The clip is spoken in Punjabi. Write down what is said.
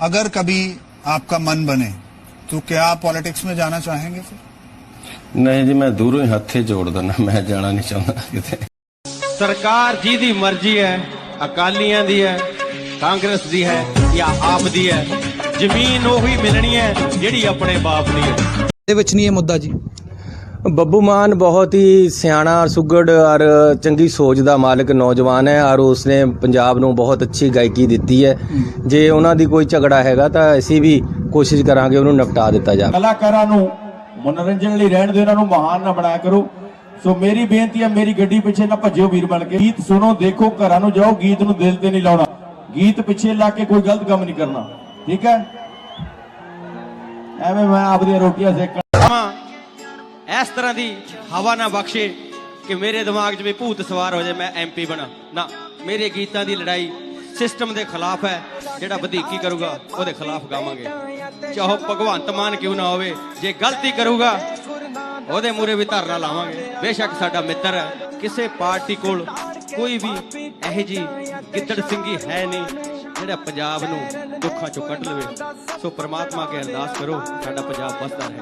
अगर कभी आपका मन बने तो क्या आप पॉलिटिक्स में जाना चाहेंगे फिर ਨਹੀਂ ਜੀ ਮੈਂ ਦੂਰੋਂ ਹੀ ਹੱਥੇ ਜੋੜ ਦਿੰਦਾ ਮੈਂ ਜਾਣਾ ਨਹੀਂ ਚਾਹੁੰਦਾ ਕਿਤੇ ਸਰਕਾਰ ਜਿਹਦੀ ਮਰਜ਼ੀ ਹੈ ਅਕਾਲੀਆਂ ਦੀ ਹੈ ਕਾਂਗਰਸ ਦੀ ਹੈ ਜਾਂ ਆਪ ਦੀ ਹੈ ਜ਼ਮੀਨ ਉਹੀ ਮਿਲਣੀ ਹੈ ਜਿਹੜੀ ਆਪਣੇ ਬਾਪ ਦੀ ਹੈ ਦੇ ਵਿੱਚ ਨਹੀਂ ਇਹ ਮੁੱਦਾ ਜੀ ਬੱਬੂ ਮਾਨ ਬਹੁਤ ਹੀ ਸਿਆਣਾ ਔਰ ਸੁਗੜ ਔਰ ਚੰਗੀ ਸੋਚ ਦਾ ਮਾਲਕ ਨੌਜਵਾਨ ਹੈ ਔਰ ਉਸਨੇ ਪੰਜਾਬ ਨੂੰ ਬਹੁਤ ਅੱਛੀ ਗਾਇਕੀ ਦਿੱਤੀ ਹੈ। ਜੇ ਉਹਨਾਂ ਦੀ ਕੋਈ ਝਗੜਾ ਹੈਗਾ ਤਾਂ ਅਸੀਂ ਵੀ ਕੋਸ਼ਿਸ਼ ਕਰਾਂਗੇ ਉਹਨੂੰ ਨਿਪਟਾ ਦਿੱਤਾ ਜਾਵੇ। ਕਲਾਕਾਰਾਂ ਨੂੰ ਮਨੋਰੰਜਨ ਲਈ ਰਹਿਣ ਦਿਓ, ਇਹਨਾਂ ਨੂੰ ਮਹਾਨ ਨਾ ਬਣਾਇਆ ਕਰੋ। ਸੋ ਮੇਰੀ ਬੇਨਤੀ ਹੈ, ਮੇਰੀ ਗੱਡੀ ਪਿੱਛੇ ਨਾ ਭੱਜਿਓ ਵੀਰ ਬਣ ਕੇ। ਗੀਤ ਸੁਣੋ, ਦੇਖੋ, ਘਰਾਂ ਨੂੰ ਜਾਓ, ਗੀਤ ਨੂੰ ਦਿਲ ਤੇ ਨਹੀਂ ਲਾਉਣਾ। ਗੀਤ ਪਿੱਛੇ ਲਾ ਕੇ ਕੋਈ ਗਲਤ ਕੰਮ ਨਹੀਂ ਕਰਨਾ। ਠੀਕ ਹੈ? ਐਵੇਂ ਮੈਂ ਆਪਦੀਆਂ ਰੋਟੀਆਂ ਸੇਕਣ ਇਸ ਤਰ੍ਹਾਂ ਦੀ ਹਵਾ ਨਾ ਬਖਸ਼ੇ ਕਿ ਮੇਰੇ ਦਿਮਾਗ 'ਚ ਵੀ ਭੂਤ ਸਵਾਰ ਹੋ ਜਾਏ, ਮੈਂ ਐਮਪੀ ਬਣਾ। ਨਾ, ਮੇਰੇ ਗੀਤਾਂ ਦੀ ਲੜਾਈ ਸਿਸਟਮ ਦੇ ਖਿਲਾਫ ਹੈ, ਜਿਹੜਾ ਵਧੀਕੀ ਕਰੂਗਾ, ਉਹਦੇ ਖਿਲਾਫ ਗਾਵਾਂਗੇ। ਚਾਹੋ ਭਗਵੰਤ ਮਾਨ ਕਿਉਂ ਨਾ ਹੋਵੇ, ਜੇ ਗਲਤੀ ਕਰੂਗਾ, ਉਹਦੇ ਮੂਰੇ ਵੀ ਧਰਨਾ ਲਾਵਾਂਗੇ। ਬੇਸ਼ੱਕ ਸਾਡਾ ਮਿੱਤਰ ਹੈ, ਕਿਸੇ ਪਾਰਟੀ ਕੋਲ ਕੋਈ ਵੀ ਇਹੋ ਜੀ ਗਿੱਦੜ ਸਿੰਘੀ ਹੈ ਨਹੀਂ, ਜਿਹੜਾ ਪੰਜਾਬ ਨੂੰ ਦੁੱਖਾਂ ਚੋਂ ਕੱਢ ਲਵੇ। ਸੋ ਪ੍ਰਮਾਤਮਾ ਕੇ ਅਰਦਾਸ ਕਰੋ, ਸਾਡਾ ਪੰਜਾਬ ਬਸਦਾ ਰਹੇ।